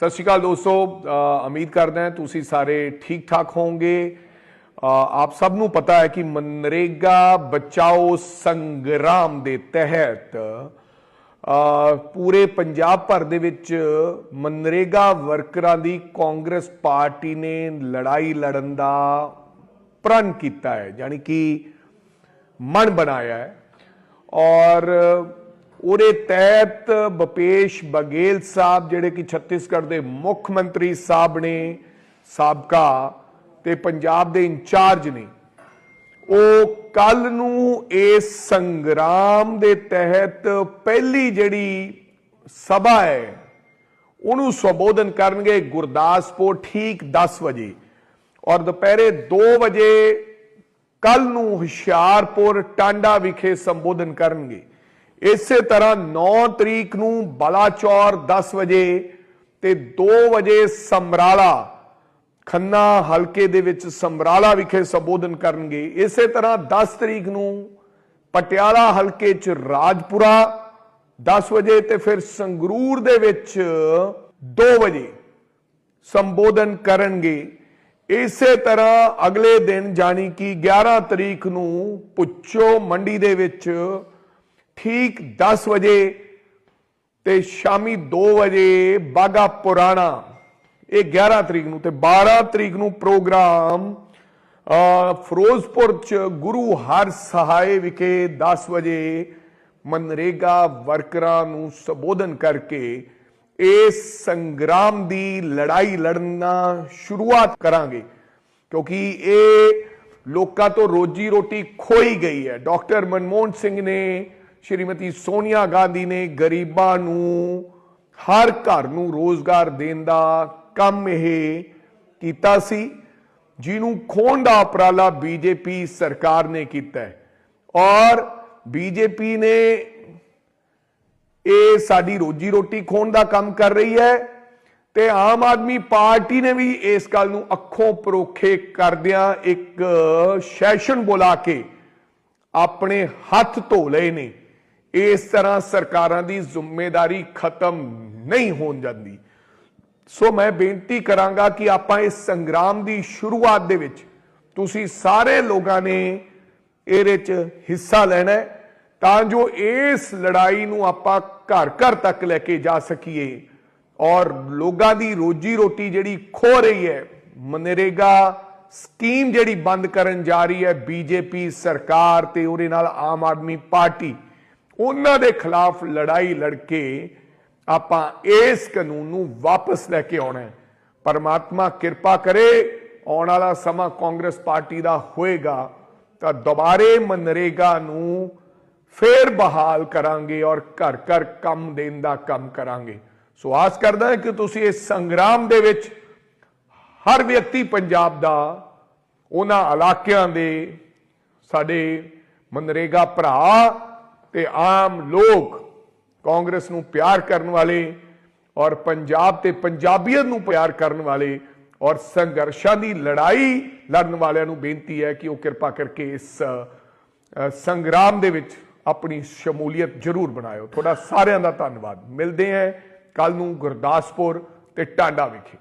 ਸਤਿ ਸ਼੍ਰੀ ਅਕਾਲ ਦੋਸਤੋ ਉਮੀਦ ਕਰਦਾ ਹਾਂ ਤੁਸੀਂ ਸਾਰੇ ਠੀਕ ਠਾਕ ਹੋਵੋਗੇ ਆਪ ਸਭ ਨੂੰ ਪਤਾ ਹੈ ਕਿ ਮਨਰੇਗਾ ਬਚਾਓ ਸੰਗਰਾਮ ਦੇ ਤਹਿਤ ਪੂਰੇ ਪੰਜਾਬ ਭਰ ਦੇ ਵਿੱਚ ਮਨਰੇਗਾ ਵਰਕਰਾਂ ਦੀ ਕਾਂਗਰਸ ਪਾਰਟੀ ਨੇ ਲੜਾਈ ਲੜਨ ਦਾ ਪ੍ਰਣ ਕੀਤਾ ਹੈ, ਯਾਨੀ ਕਿ ਮਨ ਬਣਾਇਆ ਹੈ। ਔਰ ਉਹਦੇ ਤਹਿਤ ਭਪੇਸ਼ ਬਗੇਲ ਸਾਹਿਬ, ਜਿਹੜੇ ਕਿ ਛੱਤੀਸਗੜ੍ਹ ਦੇ ਮੁੱਖ ਮੰਤਰੀ ਸਾਹਿਬ ਨੇ, ਸਾਬਕਾ ਤੇ ਪੰਜਾਬ ਦੇ ਇੰਚਾਰਜ ਨੇ, ਉਹ ਕੱਲ ਨੂੰ ਇਸ ਸੰਗਰਾਮ ਦੇ ਤਹਿਤ ਪਹਿਲੀ ਜਿਹੜੀ ਸਭਾ ਹੈ, ਉਹਨੂੰ ਸੰਬੋਧਨ ਕਰਨਗੇ ਗੁਰਦਾਸਪੁਰ ਠੀਕ 10 ਵਜੇ ਔਰ ਦੁਪਹਿਰੇ 2 ਵਜੇ ਕੱਲ ਨੂੰ ਹੁਸ਼ਿਆਰਪੁਰ, ਟਾਂਡਾ ਵਿਖੇ ਸੰਬੋਧਨ ਕਰਨਗੇ। ਇਸੇ ਤਰ੍ਹਾਂ 9 ਤਰੀਕ ਨੂੰ ਬਲਾਚੌਰ 10 ਵਜੇ ਤੇ 2 ਵਜੇ ਸਮਰਾਲਾ, ਖੰਨਾ ਹਲਕੇ ਦੇ ਵਿੱਚ ਸਮਰਾਲਾ ਵਿਖੇ ਸੰਬੋਧਨ ਕਰਨਗੇ। ਇਸੇ ਤਰ੍ਹਾਂ 10 ਤਰੀਕ ਨੂੰ ਪਟਿਆਲਾ ਹਲਕੇ 'ਚ ਰਾਜਪੁਰਾ 10 ਵਜੇ ਤੇ ਫਿਰ ਸੰਗਰੂਰ ਦੇ ਵਿੱਚ 2 ਵਜੇ ਸੰਬੋਧਨ ਕਰਨਗੇ। ਇਸੇ ਤਰ੍ਹਾਂ ਅਗਲੇ ਦਿਨ ਜਾਨੀ ਕਿ 11 ਤਰੀਕ ਨੂੰ ਪੁੱਛੋ ਮੰਡੀ ਦੇ ਵਿੱਚ ਠੀਕ 10 ਵਜੇ ਤੇ ਸ਼ਾਮੀ 2 ਵਜੇ ਬਾਗਾ ਪੁਰਾਣਾ, ਇਹ 11 ਤਰੀਕ ਨੂੰ ਤੇ 12 ਤਰੀਕ ਨੂੰ ਪ੍ਰੋਗਰਾਮ ਫਿਰੋਜ਼ਪੁਰ ਚ ਗੁਰੂ ਹਰ ਸਹਾਏ ਵਿਖੇ 10 ਵਜੇ ਮਨਰੇਗਾ ਵਰਕਰਾਂ ਨੂੰ ਸੰਬੋਧਨ ਕਰਕੇ ਇਸ ਸੰਗਰਾਮ ਦੀ ਲੜਾਈ ਲੜਨਾ ਸ਼ੁਰੂਆਤ ਕਰਾਂਗੇ। ਕਿਉਂਕਿ ਇਹ ਲੋਕਾਂ ਤੋਂ ਰੋਜੀ ਰੋਟੀ ਖੋਈ ਗਈ ਹੈ। ਡਾਕਟਰ ਮਨਮੋਹਨ ਸਿੰਘ ਨੇ ਸ਼੍ਰੀਮਤੀ ਸੋਨੀਆ ਗਾਂਧੀ ਨੇ ਗਰੀਬਾਂ ਨੂੰ ਹਰ ਘਰ ਨੂੰ ਰੋਜ਼ਗਾਰ ਦੇਣ ਦਾ ਕੰਮ ਇਹ ਕੀਤਾ ਸੀ, ਜਿਹਨੂੰ ਖੋਣ ਦਾ ਉਪਰਾਲਾ ਬੀਜੇਪੀ ਸਰਕਾਰ ਨੇ ਕੀਤਾ ਹੈ। ਔਰ ਬੀਜੇਪੀ ਨੇ ਇਹ ਸਾਡੀ ਰੋਜੀ ਰੋਟੀ ਖੋਣ ਦਾ ਕੰਮ ਕਰ ਰਹੀ ਹੈ ਤੇ ਆਮ ਆਦਮੀ ਪਾਰਟੀ ਨੇ ਵੀ ਇਸ ਗੱਲ ਨੂੰ ਅੱਖੋਂ ਪਰੋਖੇ ਕਰਦਿਆਂ ਇੱਕ ਸੈਸ਼ਨ ਬੁਲਾ ਕੇ ਆਪਣੇ ਹੱਥ ਧੋ ਲਏ ਨੇ। ਇਸ ਤਰ੍ਹਾਂ ਸਰਕਾਰਾਂ ਦੀ ਜ਼ਿੰਮੇਵਾਰੀ ਖਤਮ ਨਹੀਂ ਹੋਣ ਜਾਂਦੀ। ਸੋ ਮੈਂ ਬੇਨਤੀ ਕਰਾਂਗਾ ਕਿ ਆਪਾਂ ਇਸ ਸੰਗਰਾਮ ਦੀ ਸ਼ੁਰੂਆਤ ਦੇ ਵਿੱਚ ਤੁਸੀਂ ਸਾਰੇ ਲੋਕਾਂ ਨੇ ਇਹਦੇ 'ਚ ਹਿੱਸਾ ਲੈਣਾ ਹੈ ਤਾਂ ਜੋ ਇਸ ਲੜਾਈ ਨੂੰ ਆਪਾਂ ਘਰ ਘਰ ਤੱਕ ਲੈ ਕੇ ਜਾ ਸਕੀਏ ਔਰ ਲੋਕਾਂ ਦੀ ਰੋਜੀ ਰੋਟੀ ਜਿਹੜੀ ਖੋ ਰਹੀ ਹੈ, ਮਨਰੇਗਾ ਸਕੀਮ ਜਿਹੜੀ ਬੰਦ ਕਰਨ ਜਾ ਰਹੀ ਹੈ, ਬੀਜੇਪੀ ਸਰਕਾਰ ਤੇ ਉਹਦੇ ਨਾਲ ਆਮ ਆਦਮੀ ਪਾਰਟੀ ਉਹਨਾਂ ਦੇ ਖਿਲਾਫ ਲੜਾਈ ਲੜ ਕੇ ਆਪਾਂ ਇਸ ਕਾਨੂੰਨ ਨੂੰ ਵਾਪਸ ਲੈ ਕੇ ਆਉਣਾ ਹੈ। ਪਰਮਾਤਮਾ ਕਿਰਪਾ ਕਰੇ, ਆਉਣ ਵਾਲਾ ਸਮਾਂ ਕਾਂਗਰਸ ਪਾਰਟੀ ਦਾ ਹੋਏਗਾ ਤਾਂ ਦੁਬਾਰੇ ਮਨਰੇਗਾ ਨੂੰ ਫੇਰ ਬਹਾਲ ਕਰਾਂਗੇ ਔਰ ਘਰ ਘਰ ਕੰਮ ਦੇਣ ਦਾ ਕੰਮ ਕਰਾਂਗੇ। ਸੋ ਆਸ ਕਰਦਾ ਹਾਂ ਕਿ ਤੁਸੀਂ ਇਸ ਸੰਗਰਾਮ ਦੇ ਵਿੱਚ ਹਰ ਵਿਅਕਤੀ ਪੰਜਾਬ ਦਾ, ਉਹਨਾਂ ਇਲਾਕਿਆਂ ਦੇ, ਸਾਡੇ ਮਨਰੇਗਾ ਭਰਾ ਤੇ ਆਮ ਲੋਕ ਕਾਂਗਰਸ ਨੂੰ ਪਿਆਰ ਕਰਨ ਵਾਲੇ ਔਰ ਪੰਜਾਬ ਤੇ ਪੰਜਾਬੀਅਤ ਨੂੰ ਪਿਆਰ ਕਰਨ ਵਾਲੇ ਔਰ ਸੰਘਰਸ਼ਾਂ ਦੀ ਲੜਾਈ ਲੜਨ ਵਾਲਿਆਂ ਨੂੰ ਬੇਨਤੀ ਹੈ ਕਿ ਉਹ ਕਿਰਪਾ ਕਰਕੇ ਇਸ ਸੰਗਰਾਮ ਦੇ ਵਿੱਚ ਆਪਣੀ ਸ਼ਮੂਲੀਅਤ ਜ਼ਰੂਰ ਬਣਾਇਓ। ਤੁਹਾਡਾ ਸਾਰਿਆਂ ਦਾ ਧੰਨਵਾਦ। ਮਿਲਦੇ ਹਾਂ ਕੱਲ ਨੂੰ ਗੁਰਦਾਸਪੁਰ ਤੇ ਟਾਂਡਾ ਵਿਖੇ।